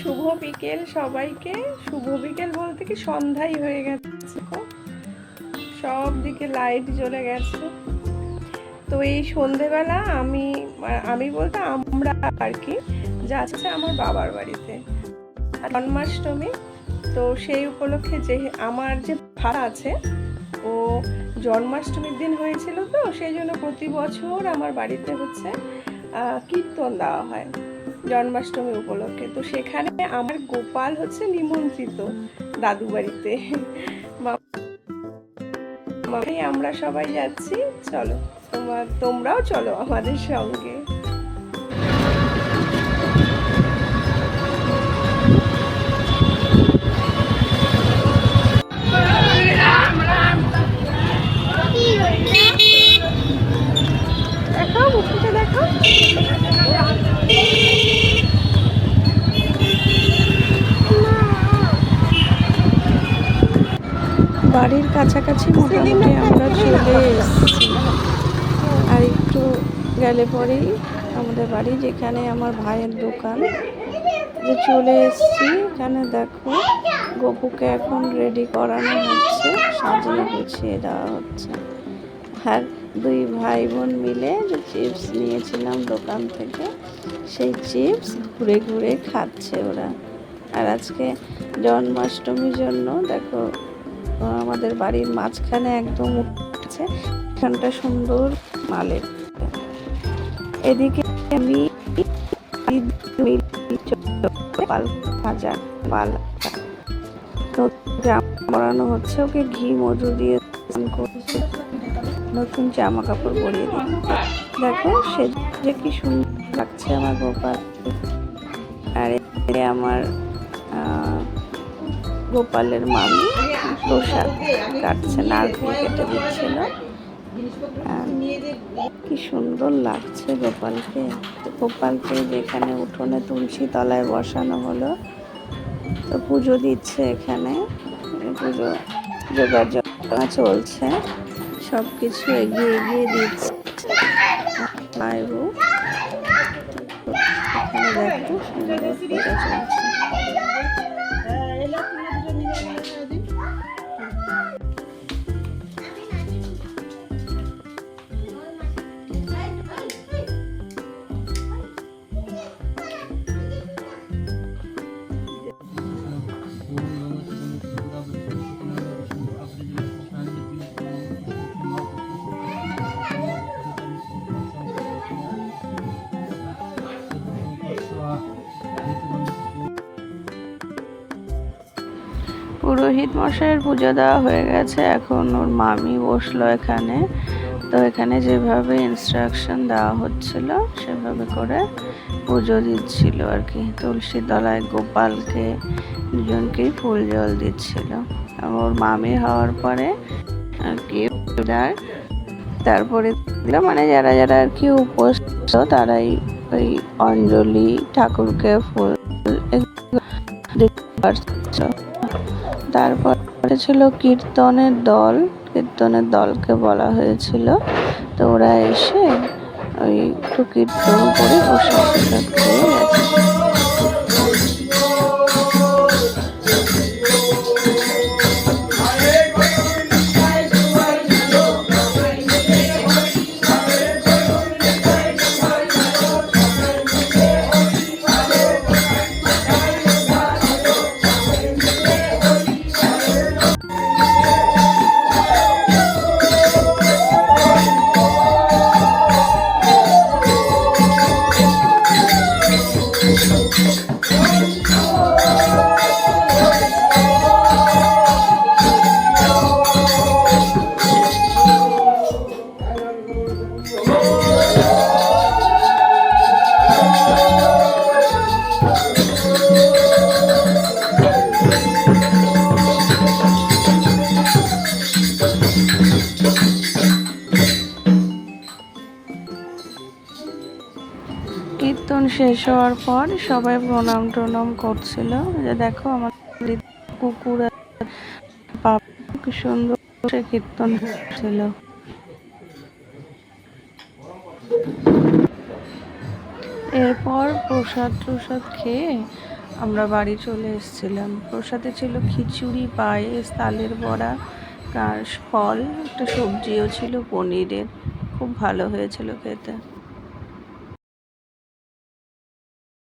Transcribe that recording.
শুভ বিকেল সবাইকে। শুভ বিকেল বলতে কি সন্ধ্যাই হয়ে গেছে সব দিকে লাইট জ্বলে গেছে। তো এই সন্ধেবেলা আমি আমি বলতে আমরা আর কি যাচ্ছে আমার বাবার বাড়িতে। জন্মাষ্টমী, তো সেই উপলক্ষে যে আমার যে ভাড়া আছে, ও জন্মাষ্টমীর দিন হয়েছিল তো, সেই জন্য প্রতি বছর আমার বাড়িতে হচ্ছে কীর্তন দেওয়া হয়। জন্মাষ্টমী উপলক্ষে। তো সেখানে আমার গোপাল হচ্ছে নিমন্ত্রিত দাদু বাড়িতে। আমরা সবাই যাচ্ছি। চলো তোমার তোমরাও চলো আমাদের সঙ্গে। বাড়ির কাছাকাছি মোটামুটি আমরা চলে এসেছি। আর একটু গেলে পরেই আমাদের বাড়ি, যেখানে আমার ভাইয়ের দোকান। যে চলে এসেছি, এখানে দেখো গপুকে এখন রেডি করানো হচ্ছে, সাজিয়ে গুছিয়ে দেওয়া হচ্ছে। আর দুই ভাই বোন মিলে যে চিপস নিয়েছিলাম দোকান থেকে, সেই চিপস ঘুরে ঘুরে খাচ্ছে ওরা। আর আজকে জন্মাষ্টমীর জন্য দেখো আমাদের বাড়ির মাঝখানে একদম উঠছে। এখানটা সুন্দর মালের এদিকে আমি বানানো হচ্ছে, ওকে ঘি, মধু দিয়ে করছে। নতুন জামা কাপড় পরিয়ে দিচ্ছে। দেখো সে যে কি সুন্দর লাগছে আমার গোপাল। আর আমার গোপালের মামি প্রসাদ কাটছে নারকেল কেটে দিচ্ছিল। কি সুন্দর লাগছে গোপালকে। গোপালকে যেখানে উঠোনে তুলসী তলায় বসানো হলো, তো পুজো দিচ্ছে এখানে। পুজো যোগাযোগ চলছে। সব কিছু এগিয়ে এগিয়ে দিচ্ছে। দেখো সুন্দর পূজা চলছে। পুরোহিত মশাইয়ের পুজো দেওয়া হয়ে গেছে। এখন ওর মামি বসল এখানে। তো এখানে যেভাবে ইনস্ট্রাকশন দেওয়া হচ্ছিল, সেভাবে করে পুজো দিচ্ছিল আর কি। তুলসী তলায় গোপালকে দুজনকেই ফুল জল দিচ্ছিল। ওর মামি হওয়ার পরে আর কি তারপরে মানে যারা যারা আর কি উপোস তারাই ওই অঞ্জলি ঠাকুরকে ফুল দেখতে দিতে পারছিল। তারপর ছিল কীর্তনের দল, কীর্তনের দলকে বলা হয়েছিল। তো ওরা এসে ওই একটু কীর্তন করে প্রসাদ খেয়ে গেছে। শেষ হওয়ার পর সবাই প্রণাম টনাম করছিল যে দেখো আমার কুকুর কি সুন্দর কীর্তন ছিল এরপর প্রসাদ প্রসাদ খেয়ে আমরা বাড়ি চলে এসেছিলাম। প্রসাদে ছিল খিচুড়ি, পায়েস, তালের বড়া আর ফল, একটা সবজিও ছিল, পনিরের। খুব ভালো হয়েছিল খেতে।